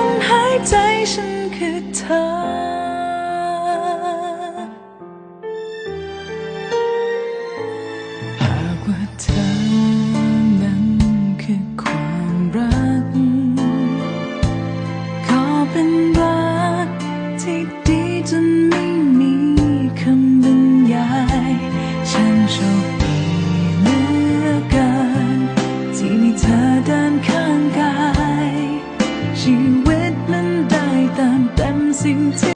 ม เธอนั้นคือความรัก ขอเป็นรักที่ดีจนไม่มีคำบรรยายฉันโชคดีเหลือเกินที่มีเธอเดินข้างกาย ชีวิตมันได้ตามเต็มสิ่งที่